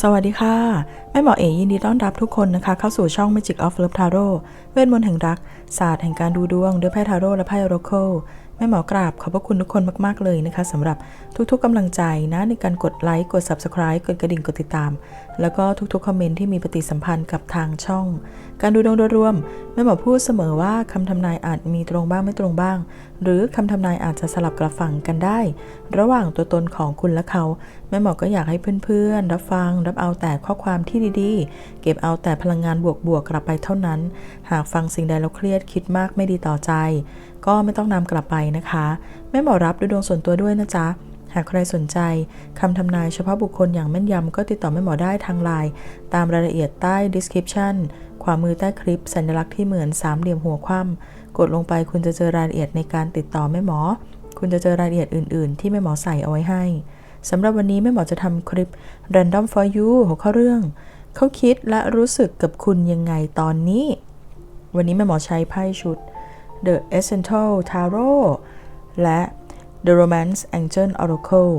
สวัสดีค่ะ แม่หมอเอ๋ยินดีต้อนรับทุกคนนะคะ เข้าสู่ช่อง Magic of Love Tarot เวทมนต์แห่งรัก ศาสตร์แห่งการดูดวง ด้วยไพ่ทาโร่และไพ่โรโค ม่หมอกราบขอบพระคุณทุกคนมาก ๆ เลยนะคะสำหรับทุกๆกำลังใจนะในการกดไลค์กด Subscribe กดกระดิ่งกดติดตาม แล้วก็ทุกๆคอมเมนต์ที่มีปฏิสัมพันธ์กับทางช่อง การดูดวงโดยรวมแม่หมอพูดเสมอว่าคำทำนายอาจมีตรงบ้างไม่ตรงบ้าง หรือคำทำนายอาจจะสลับกระฝังกันได้ ระหว่างตัวตนของคุณและเขาแม่หมอก็อยากให้เพื่อนๆรับฟัง รับเอาแต่ข้อความที่ดีๆ เก็บเอาแต่พลังงานบวกๆกลับไปเท่านั้น หากฟังสิ่งใดแล้วเครียดคิดมากไม่ดีต่อใจ ก็ไม่ต้องนำกลับไปนะคะแม่หมอรับดูดวงส่วนตัวด้วยนะจ๊ะหากใครสนใจคำทำนายเฉพาะบุคคลอย่างแม่นยำก็ติดต่อแม่หมอได้ทางไลน์ตามรายละเอียดใต้ description ขวามือใต้คลิป สัญลักษณ์ที่เหมือนสามเหลี่ยมหัวคว่ำกดลงไปคุณจะเจอรายละเอียดในการติดต่อแม่หมอ คุณจะเจอรายละเอียดอื่น ๆ ที่แม่หมอใส่เอาไว้ให้สำหรับวันนี้แม่หมอจะทำคลิป random for you หัวข้อเรื่อง เขาคิดและรู้สึกกับคุณยังไงตอนนี้ วันนี้แม่หมอใช้ไพ่ชุด The Essential Tarot และ The Romance Angel Oracle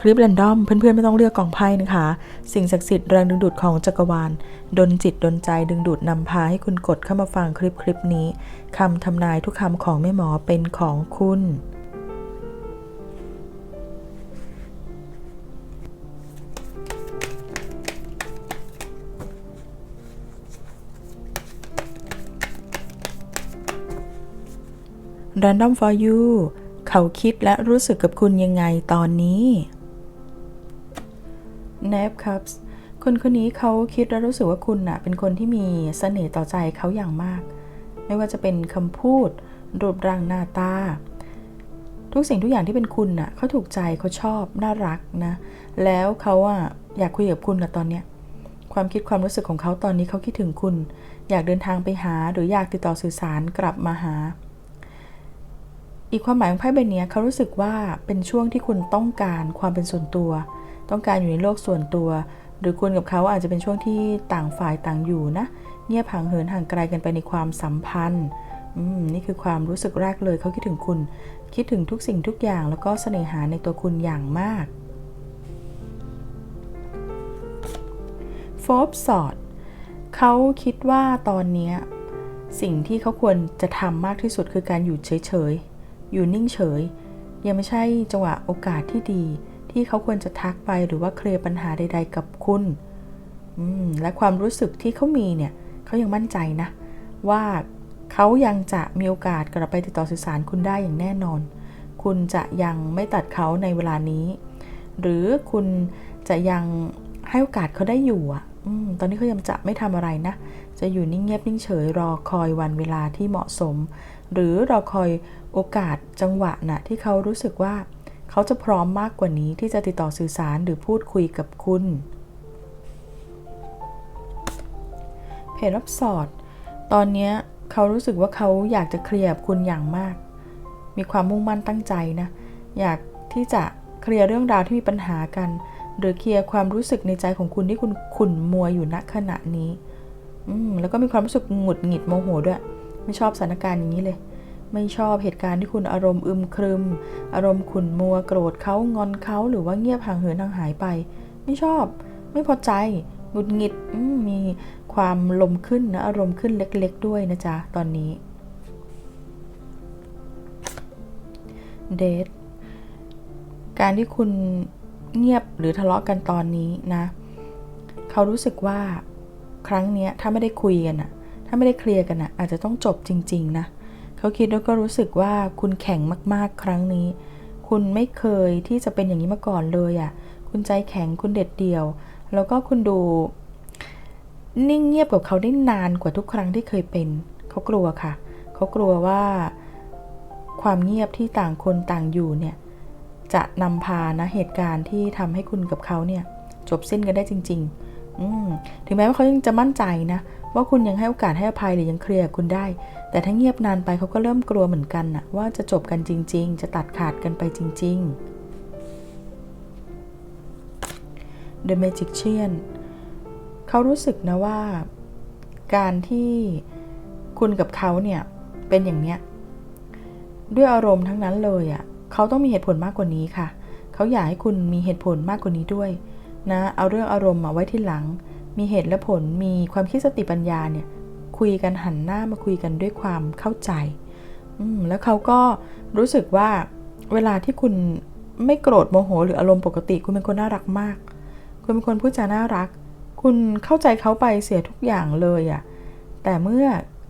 คลิป r รนดอมเพื่อนๆ ไม่ต้องเลือกกองไพ่นะคะ สิ่งศักดิ์สิทธิ์แรงดึงดูดของจักรวาล ดนจิตดนใจดึงดูดนำพาให้คุณกดเข้ามาฟังคลิปคลิปนี้คำทำนายทุกคำของแม่หมอเป็นของคุณ Random for you เขาคิดและรู้สึกกับคุณยังไงตอนนี้ n a p Cups คนคนนี้เขาคิดและรู้สึกว่าคุณน่ะเป็นคนที่มีเสน่ห์ต่อใจเขาอย่างมาก ไม่ว่าจะเป็นคำพูด รูปร่างหน้าตา ทุกสิ่งทุกอย่างที่เป็นคุณน่ะเขาถูกใจเขาชอบน่ารักนะ แล้วเขาอะอยากคุยกับคุณนะตอนเนี้ยความคิดความรู้สึกของเขาตอนนี้เขาคิดถึงคุณ อยากเดินทางไปหาหรืออยากติดต่อสื่อสารกลับมาหา อีกความหมายของไพ่ใบนี้เขารู้สึกว่าเป็นช่วงที่คุณต้องการความเป็นส่วนตัว ต้องการอยู่ในโลกส่วนตัว หรือคุณกับเขาอาจจะเป็นช่วงที่ต่างฝ่ายต่างอยู่นะ เงียบห่างเหินห่างไกลกันไปในความสัมพันธ์อืมนี่คือความรู้สึกแรกเลยเขาคิดถึงคุณ คิดถึงทุกสิ่งทุกอย่างแล้วก็เสน่หาในตัวคุณอย่างมากโฟบสอดเขาคิดว่าตอนนี้สิ่งที่เขาควรจะทำมากที่สุดคือการอยู่เฉยๆ อยู่นิ่งเฉย ยังไม่ใช่จังหวะโอกาสที่ดี ที่เขาควรจะทักไปหรือว่าเคลียร์ปัญหาใด ๆ กับคุณและความรู้สึกที่เขามีเนี่ยเขายังมั่นใจนะ ว่าเขายังจะมีโอกาสกลับไปติดต่อสื่อสารคุณได้อย่างแน่นอน คุณจะยังไม่ตัดเขาในเวลานี้ หรือคุณจะยังให้โอกาสเขาได้อยู่อะตอนนี้เขายังจะไม่ทำอะไรนะ จะอยู่นิ่งเงียบนิ่งเฉยรอคอยวันเวลาที่เหมาะสม หรือรอคอยโอกาสจังหวะนะ่ะที่เขารู้สึกว่า เขาจะพร้อมมากกว่านี้ที่จะติดต่อสื่อสารหรือพูดคุยกับคุณเพจรับสอด ตอนนี้เขารู้สึกว่าเขาอยากจะเคลียร์คุณอย่างมาก มีความมุ่งมั่นตั้งใจนะ อยากที่จะเคลียร์เรื่องราวที่มีปัญหากัน หรือเคลียร์ความรู้สึกในใจของคุณที่คุณขุ่นมัวอยู่ณขณะนี้ อืมแล้วก็มีความรู้สึกหงุดหงิดโมโหด้วย ไม่ชอบสถานการณ์อย่างนี้เลย ไม่ชอบเหตุการณ์ที่คุณอารมณ์อึมครึม อารมณ์ขุ่นมัวโกรธเขางอนเขาหรือว่าเงียบห่างเหินห่างหายไป ไม่ชอบ ไม่พอใจหงุดหงิดมีความลมขึ้นนะอารมณ์ขึ้นเล็ก ๆ ด้วยนะจ๊ะตอนนี้เดทการที่คุณเงียบหรือทะเลาะกันตอนนี้นะ เขารู้สึกว่าครั้งนี้ถ้าไม่ได้คุยกันอะ ถ้าไม่ได้เคลียร์กันอะอาจจะต้องจบจริง ๆ นะเขาคิดแล้วก็รู้สึกว่าคุณแข็งมากๆ ครั้งนี้ คุณไม่เคยที่จะเป็นอย่างนี้มาก่อนเลยอะคุณใจแข็งคุณเด็ดเดี่ยว แล้วก็คุณดู นิ่งเงียบกับเขาได้นานกว่าทุกครั้งที่เคยเป็นเขากลัวค่ะเขากลัวว่าความเงียบที่ต่างคนต่างอยู่เนี่ยจะนำพานะเหตุการณ์ที่ทำให้คุณกับเขาเนี่ยจบสิ้นกันได้จริง ๆ ถึงแม้ว่าเขายังจะมั่นใจนะ ว่าคุณยังให้โอกาสให้อภัยหรือยังเคลียร์คุณได้ แต่ถ้าเงียบนานไปเขาก็เริ่มกลัวเหมือนกันนะว่าจะจบกันจริง ๆ จะตัดขาดกันไปจริง ๆ The Magician เขารู้สึกนะว่าการที่คุณกับเขาเนี่ยเป็นอย่างเนี้ยด้วยอารมณ์ทั้งนั้นเลยอะ่ะเขาต้องมีเหตุผลมากกว่านี้ค่ะ เขาอยากให้คุณมีเหตุผลมากกว่านี้ด้วยนะ เอาเรื่องอารมณ์มาไว้ที่หลัง มีเหตุและผลมีความคิดสติปัญญาเนี่ยคุยกันหันหน้ามาคุยกันด้วยความเข้าใจอืแล้วเขาก็รู้สึกว่าเวลาที่คุณไม่โกรธโมโห หรืออารมณ์ปกติ คุณเป็นคนน่ารักมาก คุณเป็นคนพูดจาน่ารัก คุณเข้าใจเขาไปเสียทุกอย่างเลยอะ่ะแต่เมื่อ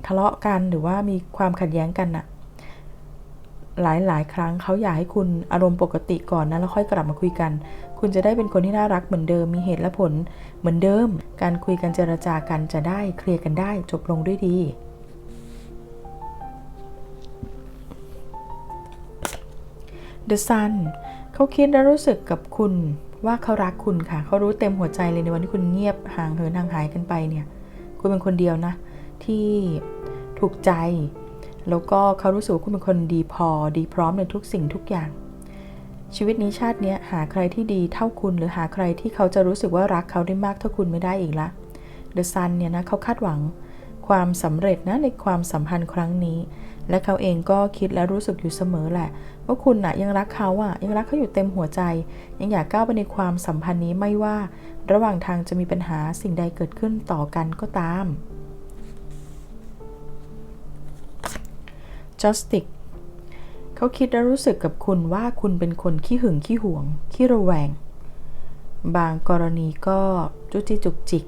ทะเลาะกันหรือว่ามีความขัดแย้งกันน่ะ หลายหลายครั้งเขาอยากให้คุณอารมณ์ปกติก่อนนะแล้วค่อยกลับมาคุยกัน คุณจะได้เป็นคนที่น่ารักเหมือนเดิมมีเหตุและผล เหมือนเดิม การคุยกันเจรจากันจะได้เคลียร์กันได้ จบลงด้วยดี The Sun เขาคิดและรู้สึกกับคุณว่าเขารักคุณค่ะ เขารู้เต็มหัวใจเลยในวันที่คุณเงียบห่างเหินห่างหายกันไปเนี่ย คุณเป็นคนเดียวนะ ที่ถูกใจ แล้วก็เขารู้สึกว่าคุณเป็นคนดีพอดีพร้อมในทุกสิ่งทุกอย่าง ชีวิตนี้ชาตินี้หาใครที่ดีเท่าคุณหรือหาใครที่เขาจะรู้สึกว่ารักเขาได้มากเท่าคุณไม่ได้อีกละ The Sun เนี่ยนะเขาคาดหวังความสำเร็จนะในความสัมพันธ์ครั้งนี้ และเขาเองก็คิดและรู้สึกอยู่เสมอแหละ ว่าคุณนะ่ะยังรักเขาอะ่ะยังรักเขาอยู่เต็มหัวใจ ยังอยากก้าวไปในความสัมพันธ์นี้ไม่ว่า ระหว่างทางจะมีปัญหาสิ่งใดเกิดขึ้นต่อกันก็ตาม Justice เขาคิดและรู้สึกกับคุณว่าคุณเป็นคนขี้หึงขี้หวง ขี้ระแวง บางกรณีก็จุจิจุกจิก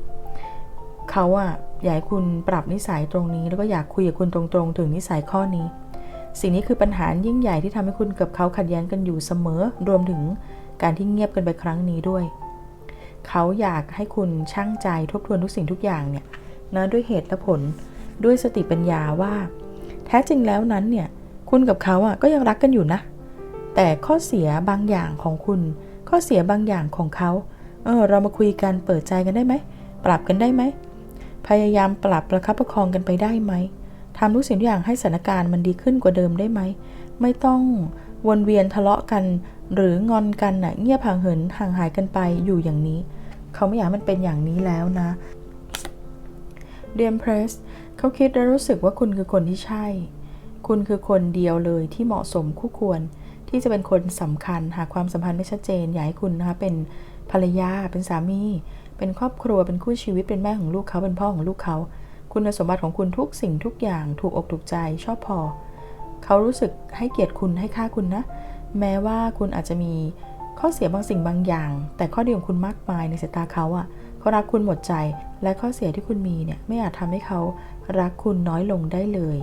เขาอะอยากให้คุณปรับนิสัยตรงนี้ แล้วก็อยากคุยกับคุณตรงๆ ถึงนิสัยข้อนี้ สิ่งนี้คือปัญหายิ่งใหญ่ที่ทำให้คุณกับเขาขัดแย้งกันอยู่เสมอ รวมถึงการที่เงียบกันไปครั้งนี้ด้วย เขาอยากให้คุณช่างใจทบทวนทุกสิ่งทุกอย่างเนี่ยนะด้วยเหตุและผลด้วยสติปัญญาว่า แท้จริงแล้วนั้นเนี่ย คุณกับเขาอะก็ยังรักกันอยู่นะ แต่ข้อเสียบางอย่างของคุณ ข้อเสียบางอย่างของเขา เออ เรามาคุยกันเปิดใจกันได้ไหม ปรับกันได้ไหม พยายามปรับประคับประคองกันไปได้ไหมทำทุกสิ่งทุกอย่างให้สถานการณ์มันดีขึ้นกว่าเดิมได้ไหม ไม่ต้องวนเวียนทะเลาะกัน หรืองอนกันน่ะเงียบห่างเหินห่างหายกันไปอยู่อย่างนี้ เขาไม่อยากมันเป็นอย่างนี้แล้วนะเดียมเพรส เขาคิดและรู้สึกว่าคุณคือคนที่ใช่ คุณคือคนเดียวเลยที่เหมาะสมคู่ควร ที่จะเป็นคนสำคัญ หากความสัมพันธ์ไม่ชัดเจนอยากให้คุณนะคะเป็นภรรยา เป็นสามี เป็นครอบครัว เป็นคู่ชีวิต เป็นแม่ของลูกเขา เป็นพ่อของลูกเขา คุณสมบัติของคุณทุกสิ่งทุกอย่างถูกอกถูกใจชอบพอ เขารู้สึกให้เกียรติคุณให้ค่าคุณนะ แม้ว่าคุณอาจจะมี ข้อเสียบางสิ่งบางอย่าง แต่ข้อดีของคุณมากมายในสายตาเขาอะ่ะเขารักคุณหมดใจ และข้อเสียที่คุณมีเนี่ยไม่อาจทำให้เขารักคุณน้อยลงได้เลย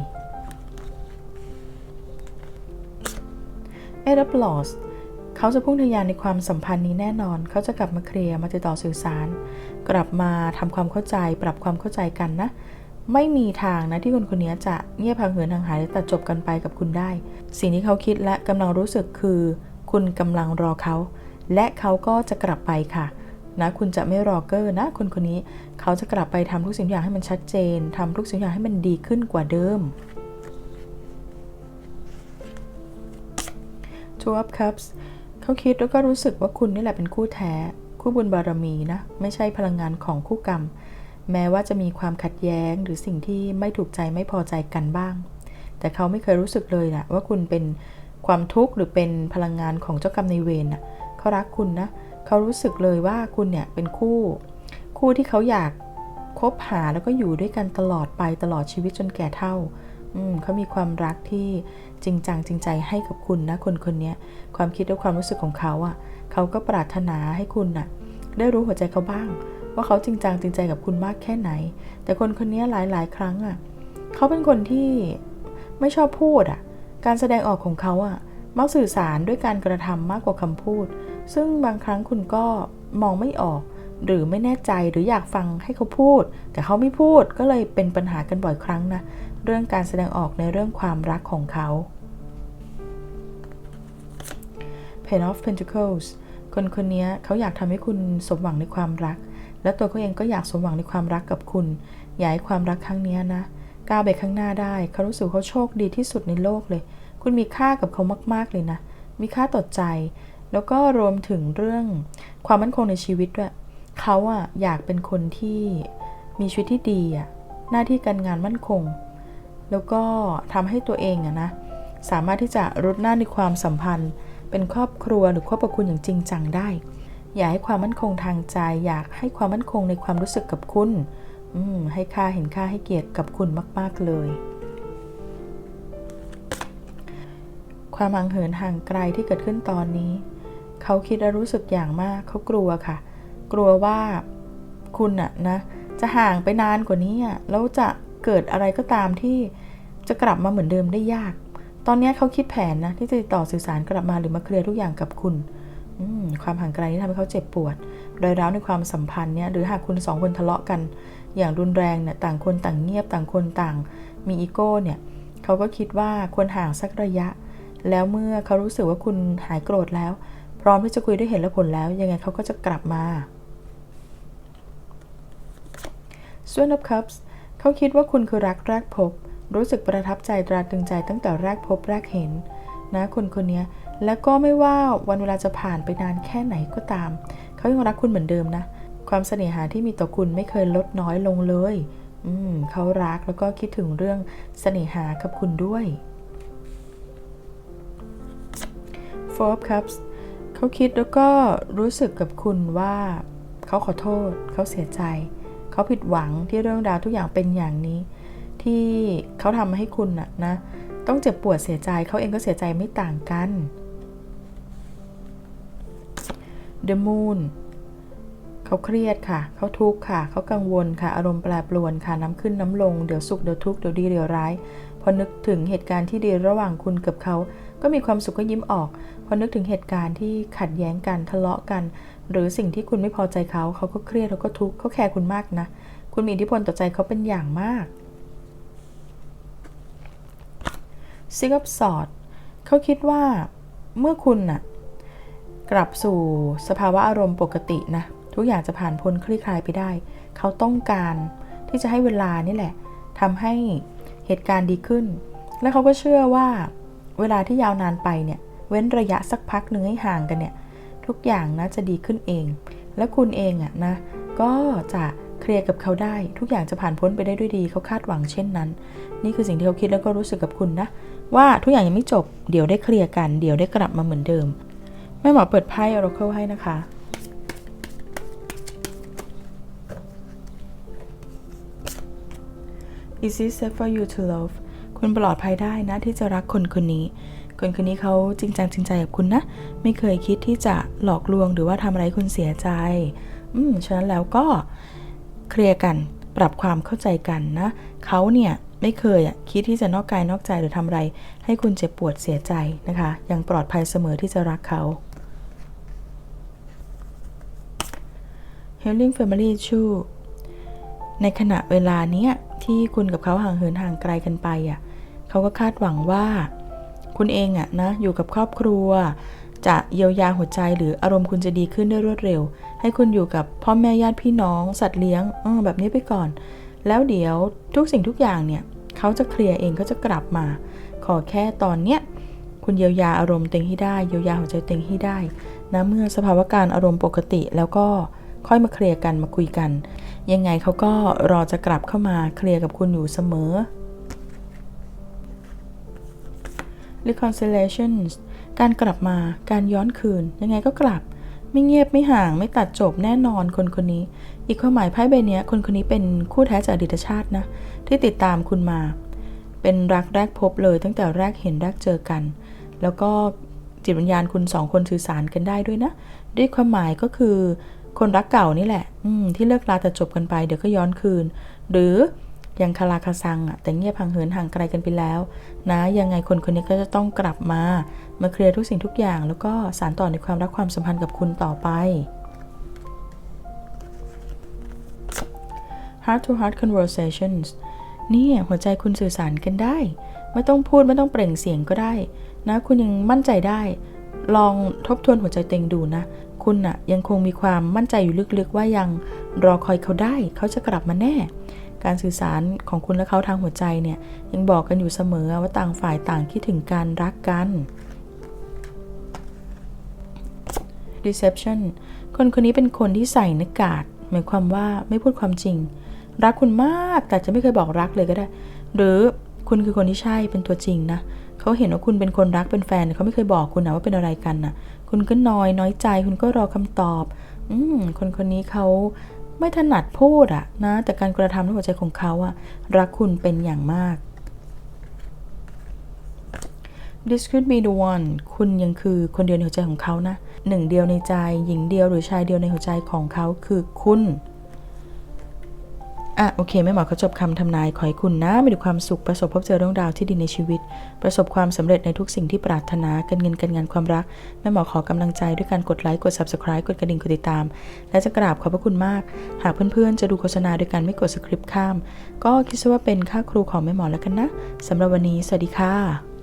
เอดับลอสเขาจะพุ่งทะยานในความสัมพันธ์นี้แน่นอน เขาจะกลับมาเคลียร์มาติดต่อสื่อสาร กลับมาทำความเข้าใจ ปรับความเข้าใจกันนะ ไม่มีทางนะที่คนคนนี้จะเงียบห่างเหินห่างหายและตัดจบกันไปกับคุณได้ สิ่งที่เขาคิดและกำลังรู้สึกคือ คุณกำลังรอเขา และเขาก็จะกลับไปค่ะนะคุณจะไม่รอเกอร์นะคนคนนี้เขาจะกลับไปทำทุกสิ่งอย่างให้มันชัดเจนทำทุกสิ่งอย่างให้มันดีขึ้นกว่าเดิม Two of Cups เขาคิดแล้วก็รู้สึกว่าคุณนี่แหละเป็นคู่แท้ คู่บุญบารมีนะ ไม่ใช่พลังงานของคู่กรรม แม้ว่าจะมีความขัดแย้งหรือสิ่งที่ไม่ถูกใจไม่พอใจกันบ้าง แต่เขาไม่เคยรู้สึกเลยนะว่าคุณเป็น ความทุกข์หรือเป็นพลังงานของเจ้ากรรมในเวรน่ะเขารักคุณนะเขารู้สึกเลยว่าคุณเนี่ยเป็นคู่ คู่ที่เขาอยากคบหาแล้วก็อยู่ด้วยกันตลอดไปตลอดชีวิตจนแก่เท่าอืมเขามีความรักที่จริงจังจริงใจให้กับคุณนะคนคนนี้ความคิดและความรู้สึกของเขาอะ่ะเขาก็ปรารถนาให้คุณน่ะ ได้รู้หัวใจเขาบ้าง ว่าเขาจริงจังจริงใจกับคุณมากแค่ไหน แต่คนคนนี้หลายหลายครั้งอะ่ะเขาเป็นคนที่ไม่ชอบพูดอะ่ะ การแสดงออกของเขาอะ่ะมักสื่อสารด้วยการกระทำมากกว่าคำพูด ซึ่งบางครั้งคุณก็มองไม่ออก หรือไม่แน่ใจหรืออยากฟังให้เขาพูด แต่เขาไม่พูดก็เลยเป็นปัญหากันบ่อยครั้งนะเรื่องการแสดงออกในเรื่องความรักของเขา Pen of Pentacles คนคนนี้เขาอยากทำให้คุณสมหวังในความรัก และตัวเขาเองก็อยากสมหวังในความรักกับคุณ อยากให้ความรักครั้งนี้นะก้าวไปข้างหน้าได้ เขารู้สึกเขาโชคดีที่สุดในโลกเลย คุณมีค่ากับเขามาก ๆ เลยนะ มีค่าต่อใจ แล้วก็รวมถึงเรื่องความมั่นคงในชีวิตด้วยเขาอะอยากเป็นคนที่มีชีวิตที่ดีอะหน้าที่การงานมั่นคง แล้วก็ทำให้ตัวเองอะนะ สามารถที่จะรุดหน้าในความสัมพันธ์ เป็นครอบครัวหรือครอบครัวคุณอย่างจริงจังได้ อยากให้ความมั่นคงทางใจ อยากให้ความมั่นคงในความรู้สึกกับคุณอืมให้ค่าเห็นค่าให้เกียรติกับคุณมาก ๆ เลย ความห่างเหินห่างไกลที่เกิดขึ้นตอนนี้ เขาคิดและรู้สึกอย่างมากเขากลัวค่ะ กลัวว่าคุณอะนะจะห่างไปนานกว่านี้อะแล้วจะเกิดอะไรก็ตามที่จะกลับมาเหมือนเดิมได้ยาก ตอนนี้เขาคิดแผนนะที่จะติดต่อสื่อสารกลับมาหรือมาเคลียร์ทุกอย่างกับคุณความห่างไกลนี้ทำให้เขาเจ็บปวดรอยร้าวในความสัมพันธ์เนี่ยหรือหากคุณสองคนทะเลาะกัน อย่างรุนแรงเนี่ยต่างคนต่างเงียบต่างคนต่าง มีอีโก้เนี่ยเขาก็คิดว่าควรห่างสักระยะ แล้วเมื่อเขารู้สึกว่าคุณหายโกรธแล้ว พร้อมที่จะคุยด้วยเหตุและผลแล้ว ยังไงเขาก็จะกลับมาส่วน of cups เขาคิดว่าคุณคือรักแรกพบ รู้สึกประทับใจตราตรึงใจตั้งแต่แรกพบแรกเห็น นะคนคนนี้แล้วก็ไม่ว่าวันเวลาจะผ่านไปนานแค่ไหนก็ตาม เขายังรักคุณเหมือนเดิมนะ ความเสน่หาที่มีต่อคุณไม่เคยลดน้อยลงเลย อืมเขารักแล้วก็คิดถึงเรื่องเสน่หากับคุณด้วย Four of Cups เขาคิดแล้วก็รู้สึกกับคุณว่าเขาขอโทษ เขาเสียใจ เขาผิดหวังที่เรื่องราวทุกอย่างเป็นอย่างนี้ ที่เขาทำให้คุณน่ะนะ ต้องเจ็บปวดเสียใจเขาเองก็เสียใจไม่ต่างกัน The Moon เขาเครียดค่ะ เขาทุกข์ค่ะ เขากังวลค่ะ อารมณ์แปรปรวนค่ะ น้ำขึ้นน้ำลง เดี๋ยวสุข เดี๋ยวทุกข์ เดี๋ยวดี เดี๋ยวร้าย พอนึกถึงเหตุการณ์ที่ดีระหว่างคุณกับเขา ก็มีความสุขก็ยิ้มออกพอนึกถึงเหตุการณ์ที่ขัดแย้งกันทะเลาะกัน หรือสิ่งที่คุณไม่พอใจเขาเขาก็เครียดเขาก็ทุกข์เขาแคร์คุณมากนะ คุณมีอิทธิพลต่อใจเขาเป็นอย่างมากซิก of s w o r d เขาคิดว่าเมื่อคุณน่ะกลับสู่สภาวะอารมณ์ปกตินะ ทุกอย่างจะผ่านพ้นคลี่คลายไปได้ เขาต้องการที่จะให้เวลานี่แหละทำให้เหตุการณ์ดีขึ้น และเขาก็เชื่อว่า เวลาที่ยาวนานไปเนี่ย เว้นระยะสักพักหนึ่งให้ห่างกันเนี่ย ทุกอย่างนะจะดีขึ้นเอง และคุณเองอะนะ ก็จะเคลียร์กับเขาได้ ทุกอย่างจะผ่านพ้นไปได้ด้วยดีเขาคาดหวังเช่นนั้น นี่คือสิ่งที่เขาคิดแล้วก็รู้สึกกับคุณนะ ว่าทุกอย่างยังไม่จบ เดี๋ยวได้เคลียร์กัน เดี๋ยวได้กลับมาเหมือนเดิม แม่หมอเปิดไพ่ Oracle ให้นะคะ Is it safe for you to love คุณปลอดภัยได้นะที่จะรักคนคนนี้ คนคนนี้เขาจริงจังจริงใจกับคุณนะ ไม่เคยคิดที่จะหลอกลวงหรือว่าทำอะไรคุณเสียใจ อืมฉะนั้นแล้วก็เคลียร์กันปรับความเข้าใจกันนะเขาเนี่ยไม่เคยคิดที่จะนอกกายนอกใจหรือทำอะไร ให้คุณเจ็บปวดเสียใจนะคะ ยังปลอดภัยเสมอที่จะรักเขา Healing Family Issue ในขณะเวลาเนี้ยที่คุณกับเขาห่างเหินห่างไกลกันไปอะ เขาก็คาดหวังว่า คุณเองอะนะอยู่กับครอบครัว จะเยียวยาหัวใจหรืออารมณ์คุณจะดีขึ้นได้รวดเร็ว ให้คุณอยู่กับพ่อแม่ญาติพี่น้อง สัตว์เลี้ยงออแบบนี้ไปก่อน แล้วเดี๋ยวทุกสิ่งทุกอย่างเนี่ยเขาจะเคลียร์เองเขาจะกลับมา ขอแค่ตอนเนี้ยคุณเยียวยาอารมณ์เต็งให้ได้เยียวยาหัวใจเต็งให้ได้นะเมื่อสภาวะการอารมณ์ปกติแล้วก็ค่อยมาเคลียร์กันมาคุยกัน ยังไงเขาก็รอจะกลับเข้ามาเคลียร์กับคุณอยู่เสมอ reconciliations การกลับมา การย้อนคืน ยังไงก็กลับ ไม่เงียบไม่ห่าง ไม่ตัดจบแน่นอนคนคนนี้ อีกความหมายไพ่ใบนี้คนคนนี้เป็นคู่แท้จากอดีตชาตินะ ที่ติดตามคุณมา เป็นรักแรกพบเลยตั้งแต่แรกเห็นแรกเจอกัน แล้วก็จิตวิญญาณคุณสองคนสื่อสารกันได้ด้วยนะ ด้วยความหมายก็คือคนรักเก่านี่แหละอืที่เลิกลาแต่จบกันไป เดี๋ยวก็ย้อนคืน หรือ ยังคาราคาซังอะแต่เงียบห่างเหินห่างไกลกันไปแล้ว นะ ยังไงคนคนนี้ก็จะต้องกลับมา มาเคลียร์ทุกสิ่งทุกอย่างแล้วก็สานต่อในความรักความสัมพันธ์กับคุณต่อไป heart to heart conversations นี่หัวใจคุณสื่อสารกันได้ ไม่ต้องพูดไม่ต้องเปล่งเสียงก็ได้ นะ คุณยังมั่นใจได้ ลองทบทวนหัวใจเต็งดูนะ คุณน่ะยังคงมีความมั่นใจอยู่ลึกๆว่ายังรอคอยเขาได้ เขาจะกลับมาแน่ การสื่อสารของคุณและเขาทางหัวใจเนี่ยยังบอกกันอยู่เสมอว่าต่างฝ่ายต่างคิดถึงการรักกัน deception คนคนนี้เป็นคนที่ใส่หน้ากากหมายความว่าไม่พูดความจริง รักคุณมากแต่จะไม่เคยบอกรักเลยก็ได้ หรือคุณคือคนที่ใช่เป็นตัวจริงนะเขาเห็นว่าคุณเป็นคนรักเป็นแฟนเขาไม่เคยบอกคุณนะว่าเป็นอะไรกันนะคุณก็น้อยน้อยใจ คุณก็รอคำตอบ อืมคนคนนี้เขา ไม่ถนัดพูดอะนะ แต่การกระทำในหัวใจของเขาอะรักคุณเป็นอย่างมาก This could be the one คุณยังคือคนเดียวในหัวใจของเขานะหนึ่งเดียวในใจ หญิงเดียวหรือชายเดียวในหัวใจของเขาคือคุณ อะโอเคแม่หมอเขาจบคำทำนายขอให้คุณนะมีแต่ความสุขประสบพบเจอเรื่องราวที่ดีในชีวิต ประสบความสำเร็จในทุกสิ่งที่ปรารถนาการเงินการงานความรักแม่หมอขอกำลังใจด้วยการกดไลค์กด subscribe กดกระดิ่งกดติดตาม และจะกราบขอบพระคุณมาก หากเพื่อนๆ จะดูโฆษณาโดยการไม่กดสคริปต์ข้าม ก็คิดซะว่าเป็นค่าครูของแม่หมอแล้วกันนะสำหรับวันนี้สวัสดีค่ะ